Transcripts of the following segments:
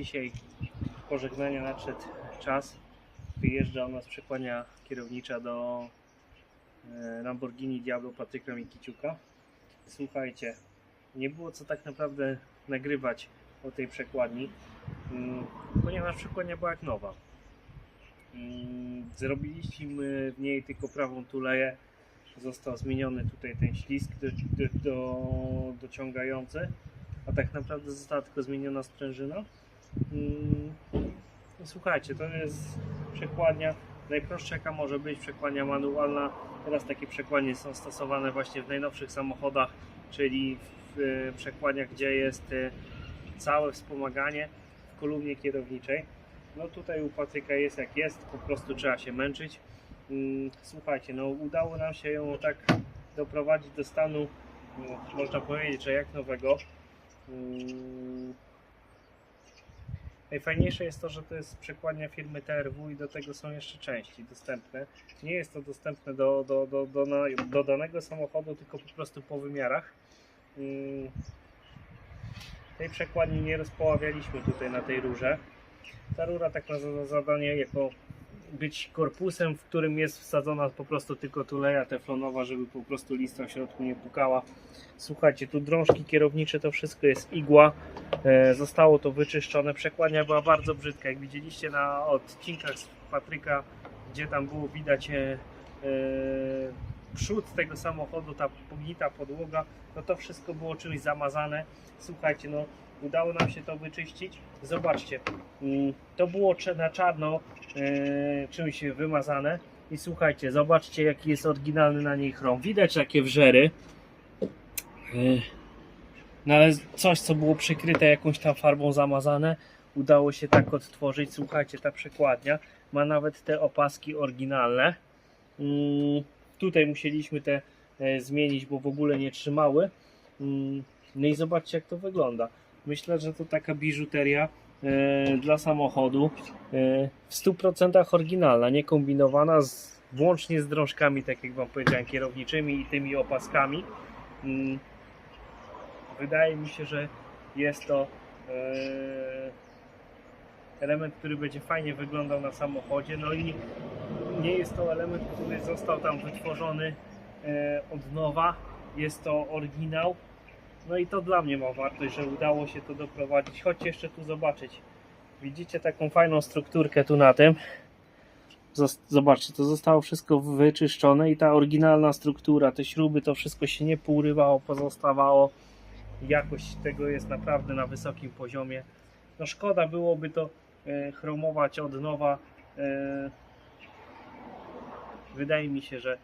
Dzisiaj pożegnania nadszedł czas. Wyjeżdża u nas przekłania kierownicza do e, Lamborghini Diablo Patryka Mikiciuka. Słuchajcie, nie było co tak naprawdę nagrywać o tej przekładni, mm, ponieważ przekładnia była jak nowa. Mm, Zrobiliśmy w niej tylko prawą tuleję. Został zmieniony tutaj ten ślisk do, do, do, dociągający, a tak naprawdę została tylko zmieniona sprężyna. Mm, Słuchajcie, to jest przekładnia najprostsza jaka może być, przekładnia manualna. Teraz takie przekładnie są stosowane właśnie w najnowszych samochodach, czyli w przekładniach, gdzie jest e, całe wspomaganie w kolumnie kierowniczej. No tutaj u Patryka jest jak jest, po prostu trzeba się męczyć. Mm, Słuchajcie, no udało nam się ją tak doprowadzić do stanu, no, można powiedzieć, że jak nowego. Najfajniejsze jest to, że to jest przekładnia firmy TRW i do tego są jeszcze części dostępne. Nie jest to dostępne do, do, do, do, na- do danego samochodu, tylko po prostu po wymiarach. Mm, Tej przekładni nie rozpoławialiśmy tutaj na tej rurze. Ta rura tak ma za zadanie jako być korpusem, w którym jest wsadzona po prostu tylko tuleja teflonowa, żeby po prostu lista w środku nie pukała. Słuchajcie, tu drążki kierownicze, to wszystko jest igła. E, Zostało to wyczyszczone. Przekładnia była bardzo brzydka. Jak widzieliście na odcinkach z Patryka, gdzie tam było widać e, e, przód tego samochodu, ta pognita podłoga, no to wszystko było czymś zamazane. Słuchajcie, no udało nam się to wyczyścić. Zobaczcie, mm, to było na czarno e, czymś wymazane. I słuchajcie, zobaczcie jaki jest oryginalny na niej chrom. Widać takie wrzery. E, no ale coś, co było przykryte jakąś tam farbą zamazane, udało się tak odtworzyć. Słuchajcie, ta przekładnia ma nawet te opaski oryginalne. Tutaj musieliśmy te e, zmienić, bo w ogóle nie trzymały. Mm, no i zobaczcie, jak to wygląda. Myślę, że to taka biżuteria e, dla samochodu e, w 100% oryginalna, nie kombinowana, z, włącznie z drążkami, tak jak Wam powiedziałem, kierowniczymi i tymi opaskami. Mm, wydaje mi się, że jest to element, który będzie fajnie wyglądał na samochodzie. No i nie jest to element, który został tam wytworzony e, od nowa. Jest to oryginał. No i to dla mnie ma wartość, że udało się to doprowadzić. Chodźcie jeszcze tu zobaczyć. Widzicie taką fajną strukturkę tu na tym. Zobaczcie, to zostało wszystko wyczyszczone i ta oryginalna struktura, te śruby, to wszystko się nie pourywało, pozostawało. Jakość tego jest naprawdę na wysokim poziomie. No szkoda byłoby to e, chromować od nowa. Wydaje mi się, że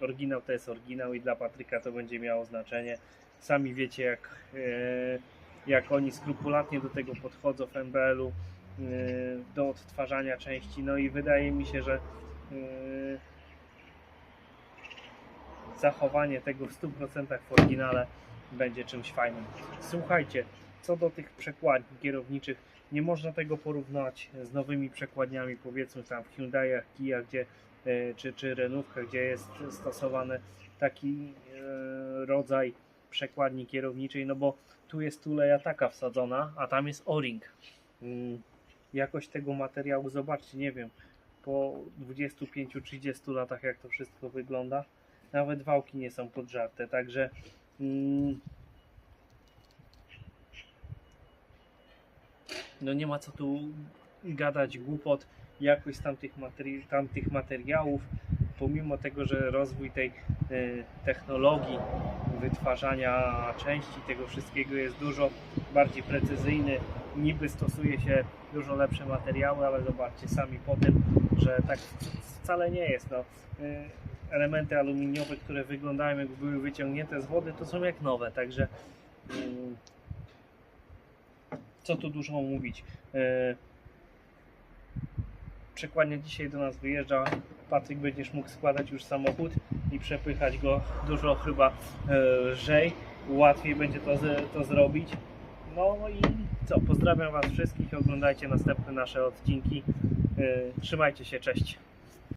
oryginał to jest oryginał i dla Patryka to będzie miało znaczenie. Sami wiecie, jak, e, jak oni skrupulatnie do tego podchodzą w MBL-u, e, do odtwarzania części. No i wydaje mi się, że e, zachowanie tego w 100% w oryginale będzie czymś fajnym. Słuchajcie, co do tych przekładni kierowniczych, nie można tego porównać z nowymi przekładniami, powiedzmy tam w Hyundaiach, Kia, gdzie, czy, czy Renówkach, gdzie jest stosowany taki e, rodzaj przekładni kierowniczej, no bo tu jest tuleja taka wsadzona, a tam jest o-ring. Mm, Jakość tego materiału, zobaczcie, nie wiem, po 25-30 latach jak to wszystko wygląda, nawet wałki nie są podżarte, także mm, no nie ma co tu gadać głupot, jakość tamtych, materi- tamtych materiałów, pomimo tego, że rozwój tej y, technologii wytwarzania części tego wszystkiego jest dużo bardziej precyzyjny, niby stosuje się dużo lepsze materiały, ale zobaczcie sami po tym, że tak wcale nie jest. No, y, elementy aluminiowe, które wyglądają jakby były wyciągnięte z wody, to są jak nowe, także mm, co tu dużo mówić. Przekładnia dzisiaj do nas wyjeżdża. Patryk będziesz mógł składać już samochód i przepychać go dużo chyba e, lżej. Łatwiej będzie to, to zrobić. No i co, pozdrawiam Was wszystkich. Oglądajcie następne nasze odcinki. E, Trzymajcie się, cześć.